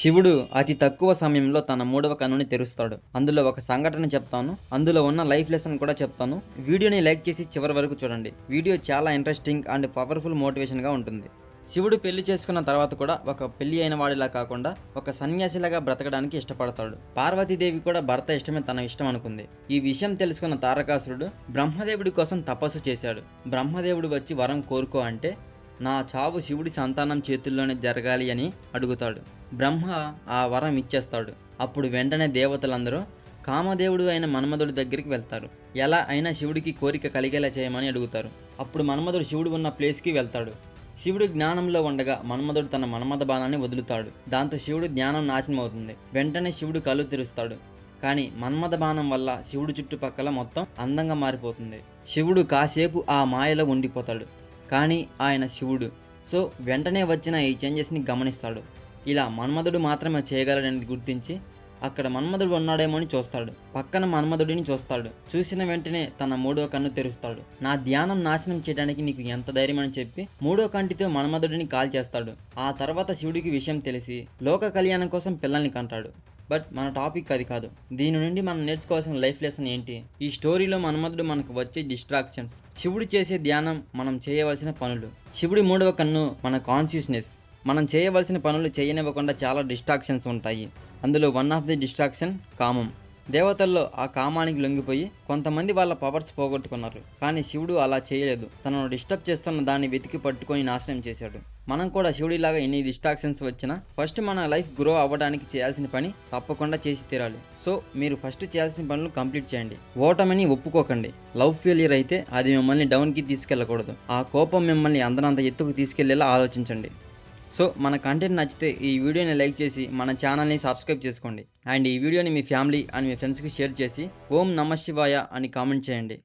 శివుడు అతి తక్కువ సమయంలో తన మూడవ కన్నుని తెరుస్తాడు. అందులో ఒక సంఘటన చెప్తాను. అందులో ఉన్న లైఫ్ లెసన్ కూడా చెప్తాను. వీడియోని లైక్ చేసి చివరి వరకు చూడండి. వీడియో చాలా ఇంట్రెస్టింగ్ అండ్ పవర్ఫుల్ మోటివేషన్గా ఉంటుంది. శివుడు పెళ్ళి చేసుకున్న తర్వాత కూడా ఒక పెళ్ళి అయిన వాడిలా కాకుండా ఒక సన్యాసిలాగా బ్రతకడానికి ఇష్టపడతాడు. పార్వతీదేవి కూడా భర్త ఇష్టమే తన ఇష్టం అనుకుంది. ఈ విషయం తెలుసుకున్న తారకాసురుడు బ్రహ్మదేవుడి కోసం తపస్సు చేశాడు. బ్రహ్మదేవుడు వచ్చి వరం కోరుకో అంటే నా చావు శివుడి సంతానం చేతుల్లోనే జరగాలి అని అడుగుతాడు. బ్రహ్మ ఆ వరం ఇచ్చేస్తాడు. అప్పుడు వెంటనే దేవతలందరూ కామదేవుడు అయిన మన్మధుడి దగ్గరికి వెళ్తారు. ఎలా అయినా శివుడికి కోరిక కలిగేలా చేయమని అడుగుతారు. అప్పుడు మన్మధుడు శివుడు ఉన్న ప్లేస్కి వెళ్తాడు. శివుడు జ్ఞానంలో ఉండగా మన్మధుడు తన మన్మథ బాణాన్ని వదులుతాడు. దాంతో శివుడు జ్ఞానం నాశనం అవుతుంది వెంటనే శివుడు కళ్ళు తెరుస్తాడు. కానీ మన్మథ బాణం వల్ల శివుడు చుట్టుపక్కల మొత్తం అందంగా మారిపోతుంది. శివుడు కాసేపు ఆ మాయలో ఉండిపోతాడు. కానీ ఆయన శివుడు. సో వెంటనే వచ్చిన ఈ చేంజెస్ని గమనిస్తాడు. ఇలా మన్మధుడు మాత్రమే చేయగలడని గుర్తించి అక్కడ మన్మధుడు ఉన్నాడేమో అని చూస్తాడు. పక్కన మన్మధుడిని చూస్తాడు. చూసిన వెంటనే తన మూడో కన్ను తెరుస్తాడు. నా ధ్యానం నాశనం చేయడానికి నీకు ఎంత ధైర్యం అని చెప్పి మూడో కంటితో మన్మధుడిని కాల్ చేస్తాడు ఆ తర్వాత శివుడికి విషయం తెలిసి లోక కళ్యాణం కోసం పిల్లల్ని కంటాడు. బట్ మన టాపిక్ అది కాదు. దీని నుండి మనం నేర్చుకోవాల్సిన లైఫ్ లెసన్ ఏంటి? ఈ స్టోరీలో మన్మధుడు మనకు వచ్చే డిస్ట్రాక్షన్స్ శివుడు చేసే ధ్యానం మనం చేయవలసిన పనులు. శివుడి మూడవ కన్ను మన కాన్షియస్నెస్ మనం చేయవలసిన పనులు చేయనివ్వకుండా చాలా డిస్ట్రాక్షన్స్ ఉంటాయి. అందులో వన్ ఆఫ్ ది డిస్ట్రాక్షన్ కామం. దేవతల్లో ఆ కామానికి లొంగిపోయి కొంతమంది వాళ్ళ పవర్స్ పోగొట్టుకున్నారు. కానీ శివుడు అలా చేయలేదు. తనను డిస్టర్బ్ చేస్తున్న దాన్ని వెతికి పట్టుకొని నాశనం చేశాడు. మనం కూడా శివుడిలాగా ఎన్ని డిస్ట్రాక్షన్స్ వచ్చినా ఫస్ట్ మన లైఫ్ గ్రో అవ్వడానికి చేయాల్సిన పని తప్పకుండా చేసి తీరాలి. సో మీరు ఫస్ట్ చేయాల్సిన పనులు కంప్లీట్ చేయండి. ఓటమిని ఒప్పుకోకండి. లవ్ ఫెయిలియర్ అయితే అది మిమ్మల్ని డౌన్కి తీసుకెళ్ళకూడదు. ఆ కోపం మిమ్మల్ని అందనంత ఎత్తుకు తీసుకెళ్ళేలా ఆలోచించండి. సో మన కంటెంట్ నచ్చితే ఈ వీడియోని లైక్ చేసి మన ఛానల్ని సబ్స్క్రైబ్ చేసుకోండి. అండ్ ఈ వీడియోని మీ ఫ్యామిలీ అండ్ మీ ఫ్రెండ్స్కి షేర్ చేసి ఓం నమ శివాయ అని కామెంట్ చేయండి.